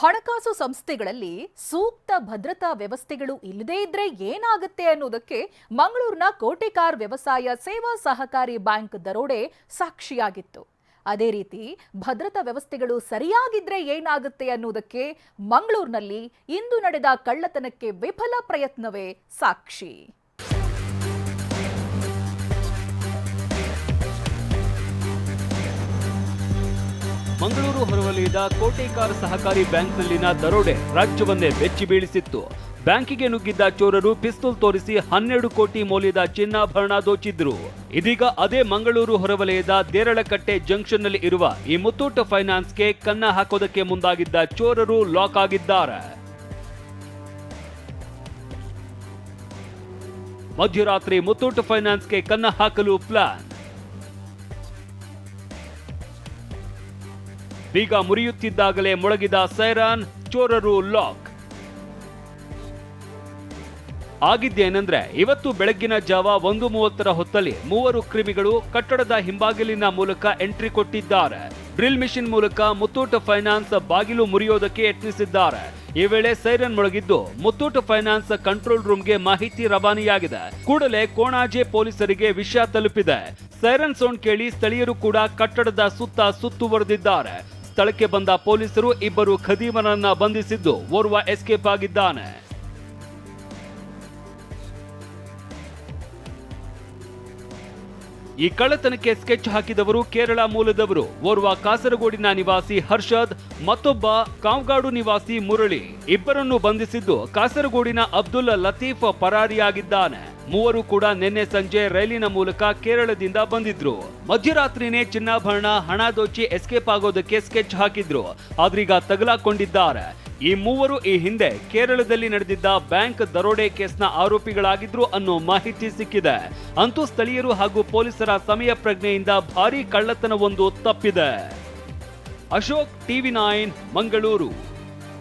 ಹಣಕಾಸು ಸಂಸ್ಥೆಗಳಲ್ಲಿ ಸೂಕ್ತ ಭದ್ರತಾ ವ್ಯವಸ್ಥೆಗಳು ಇಲ್ಲದೇ ಇದ್ರೆ ಏನಾಗುತ್ತೆ ಅನ್ನೋದಕ್ಕೆ ಮಂಗಳೂರಿನ ಕೋಟೆಕಾರ್ ವ್ಯವಸಾಯ ಸೇವಾ ಸಹಕಾರಿ ಬ್ಯಾಂಕ್ ದರೋಡೆ ಸಾಕ್ಷಿಯಾಗಿತ್ತು. ಅದೇ ರೀತಿ ಭದ್ರತಾ ವ್ಯವಸ್ಥೆಗಳು ಸರಿಯಾಗಿದ್ರೆ ಏನಾಗುತ್ತೆ ಅನ್ನೋದಕ್ಕೆ ಮಂಗಳೂರಿನಲ್ಲಿ ಇಂದು ನಡೆದ ಕಳ್ಳತನಕ್ಕೆ ವಿಫಲ ಪ್ರಯತ್ನವೇ ಸಾಕ್ಷಿ. ಮಂಗಳೂರು ಹೊರವಲಯದ ಕೋಟೆಕಾರ್ ಸಹಕಾರಿ ಬ್ಯಾಂಕ್ನಲ್ಲಿನ ದರೋಡೆ ರಾಜ್ಯವನ್ನೇ ಬೆಚ್ಚಿ ಬೀಳಿಸಿತ್ತು. ಬ್ಯಾಂಕಿಗೆ ನುಗ್ಗಿದ್ದ ಚೋರರು ಪಿಸ್ತೂಲ್ ತೋರಿಸಿ ಹನ್ನೆರಡು ಕೋಟಿ ಮೌಲ್ಯದ ಚಿನ್ನಾಭರಣ ದೋಚಿದ್ರು. ಇದೀಗ ಅದೇ ಮಂಗಳೂರು ಹೊರವಲಯದ ದೇರಳಕಟ್ಟೆ ಜಂಕ್ಷನ್ನಲ್ಲಿ ಇರುವ ಈ ಮುತ್ತೂಟ್ ಫೈನಾನ್ಸ್ಗೆ ಕನ್ನ ಹಾಕೋದಕ್ಕೆ ಮುಂದಾಗಿದ್ದ ಚೋರರು ಲಾಕ್ ಆಗಿದ್ದಾರೆ. ಮಧ್ಯರಾತ್ರಿ ಮುತ್ತೂಟ್ ಫೈನಾನ್ಸ್ಗೆ ಕನ್ನ ಹಾಕಲು ಪ್ಲಾನ್. ಬೀಗ ಮುರಿಯುತ್ತಿದ್ದಾಗಲೇ ಮೊಳಗಿದ ಸೈರಾನ್ ಚೋರರು ಲಾಕ್. ಆಗಿದ್ದೇನೆಂದ್ರೆ, ಇವತ್ತು ಬೆಳಗ್ಗಿನ ಜಾವ ಒಂದು ಮೂವತ್ತರ ಹೊತ್ತಲ್ಲಿ ಮೂವರು ಕ್ರಿಮಿಗಳು ಕಟ್ಟಡದ ಹಿಂಬಾಗಿಲಿನ ಮೂಲಕ ಎಂಟ್ರಿ ಕೊಟ್ಟಿದ್ದಾರೆ. ಡ್ರಿಲ್ ಮಿಷಿನ್ ಮೂಲಕ ಮುತ್ತೂಟ್ ಫೈನಾನ್ಸ್ ಬಾಗಿಲು ಮುರಿಯೋದಕ್ಕೆ ಯತ್ನಿಸಿದ್ದಾರೆ. ಈ ವೇಳೆ ಸೈರನ್ ಮೊಳಗಿದ್ದು, ಮುತ್ತೂಟ್ ಫೈನಾನ್ಸ್ ಕಂಟ್ರೋಲ್ ರೂಮ್ಗೆ ಮಾಹಿತಿ ರವಾನೆಯಾಗಿದೆ. ಕೂಡಲೇ ಕೋಣಾಜೆ ಪೊಲೀಸರಿಗೆ ವಿಷಯ ತಲುಪಿದೆ. ಸೈರನ್ ಸೌಂಡ್ ಕೇಳಿ ಸ್ಥಳೀಯರು ಕೂಡ ಕಟ್ಟಡದ ಸುತ್ತ ಸುತ್ತುವರೆದಿದ್ದಾರೆ ಸ್ಥಳಕ್ಕೆ ಬಂದ ಪೊಲೀಸರು ಇಬ್ಬರು ಖದೀಮನನ್ನ ಬಂಧಿಸಿದ್ದು, ಓರ್ವ ಎಸ್ಕೇಪ್ ಆಗಿದ್ದಾನೆ. ಈ ಕಳ್ಳತನಕ್ಕೆ ಸ್ಕೆಚ್ ಹಾಕಿದವರು ಕೇರಳ ಮೂಲದವರು. ಓರ್ವ ಕಾಸರಗೋಡಿನ ನಿವಾಸಿ ಹರ್ಷದ್, ಮತ್ತೊಬ್ಬ ಕಾವ್ಗಾಡು ನಿವಾಸಿ ಮುರಳಿ. ಇಬ್ಬರನ್ನು ಬಂಧಿಸಿದ್ದು ಕಾಸರಗೋಡಿನ ಅಬ್ದುಲ್ ಲತೀಫ್ ಪರಾರಿಯಾಗಿದ್ದಾನೆ. ಮೂವರು ಕೂಡ ನಿನ್ನೆ ಸಂಜೆ ರೈಲಿನ ಮೂಲಕ ಕೇರಳದಿಂದ ಬಂದಿದ್ರು. ಮಧ್ಯರಾತ್ರಿನೇ ಚಿನ್ನಾಭರಣ, ಹಣ ದೋಚಿ ಎಸ್ಕೇಪ್ ಆಗೋದಕ್ಕೆ ಸ್ಕೆಚ್ ಹಾಕಿದ್ರು. ಆದ್ರೀಗ ತಗಲಾಕೊಂಡಿದ್ದಾರೆ. ಈ ಮೂವರು ಈ ಹಿಂದೆ ಕೇರಳದಲ್ಲಿ ನಡೆದಿದ್ದ ಬ್ಯಾಂಕ್ ದರೋಡೆ ಕೇಸ್ನ ಆರೋಪಿಗಳಾಗಿದ್ರು ಅನ್ನೋ ಮಾಹಿತಿ ಸಿಕ್ಕಿದೆ. ಅಂತೂ ಸ್ಥಳೀಯರು ಹಾಗೂ ಪೊಲೀಸರ ಸಮಯ ಪ್ರಜ್ಞೆಯಿಂದ ಭಾರೀ ಕಳ್ಳತನವೊಂದು ತಪ್ಪಿದೆ. Ashok TV nine, Mangaluru.